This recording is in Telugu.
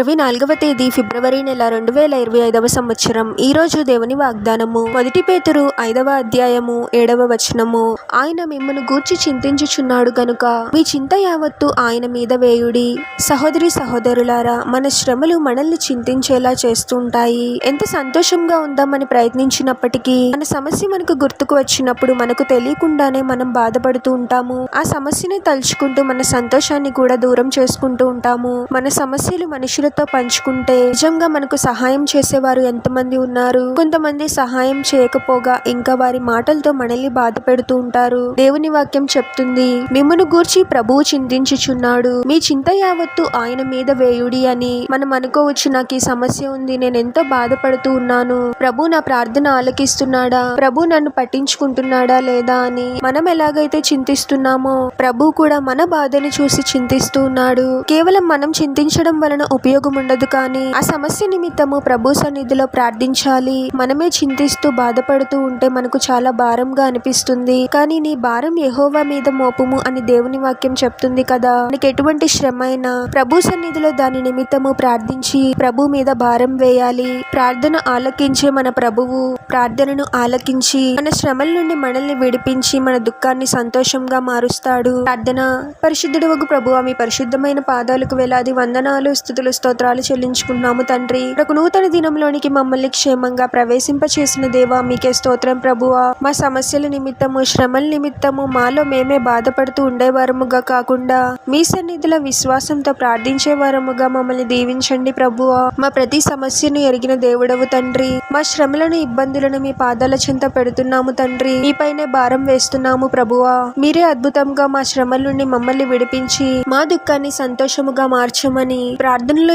ఇరవై నాలుగవ తేదీ ఫిబ్రవరి నెల రెండు వేల ఇరవై ఐదవ సంవత్సరం. ఈ రోజు దేవుని వాగ్దానము. మొదటి పేతురు ఐదవ అధ్యాయము ఏడవ వచనము. ఆయన మిమ్మను గూర్చి చింతించుచున్నాడు గనుక మీ చింత యావత్తు ఆయన మీద వేయుడి. సహోదరి సహోదరులారా మన శ్రమలు మనల్ని చింతించేలా చేస్తుంటాయి. ఎంత సంతోషంగా ఉందామని ప్రయత్నించినప్పటికీ మన సమస్య మనకు గుర్తుకు వచ్చినప్పుడు మనకు తెలియకుండానే మనం బాధపడుతూ ఉంటాము. ఆ సమస్యని తలుచుకుంటూ మన సంతోషాన్ని కూడా దూరం చేసుకుంటూ ఉంటాము. మన సమస్యలు ఇతరులతో పంచుకుంటే నిజంగా మనకు సహాయం చేసేవారు ఎంతమంది ఉన్నారు? కొంతమంది సహాయం చేయకపోగా ఇంకా వారి మాటలతో మనల్ని బాధ పెడుతూ ఉంటారు. దేవుని వాక్యం చెప్తుంది మిమ్మను గూర్చి ప్రభువు చింతించుచున్నాడు. మీ చింత యావత్తు ఆయన మీద వేయుడి అని. మనం అనుకోవచ్చు నాకు ఈ సమస్య ఉంది నేను ఎంతో బాధపడుతూ ఉన్నాను. ప్రభు నా ప్రార్థన ఆలకిస్తున్నాడా? ప్రభు నన్ను పట్టించుకుంటున్నాడా లేదా అని. మనం ఎలాగైతే చింతిస్తున్నామో ప్రభు కూడా మన బాధను చూసి చింతిస్తూ ఉన్నాడు. కేవలం మనం చింతించడం వలన ఉపయోగం ఉండదు కానీ ఆ సమస్య నిమిత్తము ప్రభు సన్నిధిలో ప్రార్థించాలి. మనమే చింతిస్తూ బాధపడుతూ ఉంటే మనకు చాలా భారంగా అనిపిస్తుంది. కానీ నీ భారం ఎహోవా మీద మోపుము అని దేవుని వాక్యం చెప్తుంది కదా. నీకు ఎటువంటి శ్రమ అయినా ప్రభు సన్నిధిలో దాని నిమిత్తము ప్రార్థించి ప్రభు మీద భారం వేయాలి. ప్రార్థన ఆలకించే మన ప్రభువు ప్రార్థనను ఆలకించి మన శ్రమల నుండి మనల్ని విడిపించి మన దుఃఖాన్ని సంతోషంగా మారుస్తాడు. ప్రార్థన పరిశుద్ధుడు ప్రభు ఆమె పరిశుద్ధమైన పాదాలకు వేలాది వందనాలు స్థుతులు స్తోత్రాలు చెల్లించుకున్నాము తండ్రి. ఒక నూతన దినంలోనికి మమ్మల్ని క్షేమంగా ప్రవేశింప చేసిన దేవా మీకే స్తోత్రం ప్రభువా. మా సమస్యల నిమిత్తము శ్రమల నిమిత్తము మాలో మేమే బాధపడుతూ ఉండేవారముగా కాకుండా మీ సన్నిధిలో విశ్వాసంతో ప్రార్థించే వారముగా మమ్మల్ని దీవించండి ప్రభువా. మా ప్రతి సమస్యను ఎరిగిన దేవుడవు తండ్రి. మా శ్రమలను ఇబ్బందులను మీ పాదాల చింత పెడుతున్నాము తండ్రి. మీపైనే భారం వేస్తున్నాము ప్రభువా. మీరే అద్భుతంగా మా శ్రమల నుండి మమ్మల్ని విడిపించి మా దుఃఖాన్ని సంతోషముగా మార్చమని ప్రార్థనలో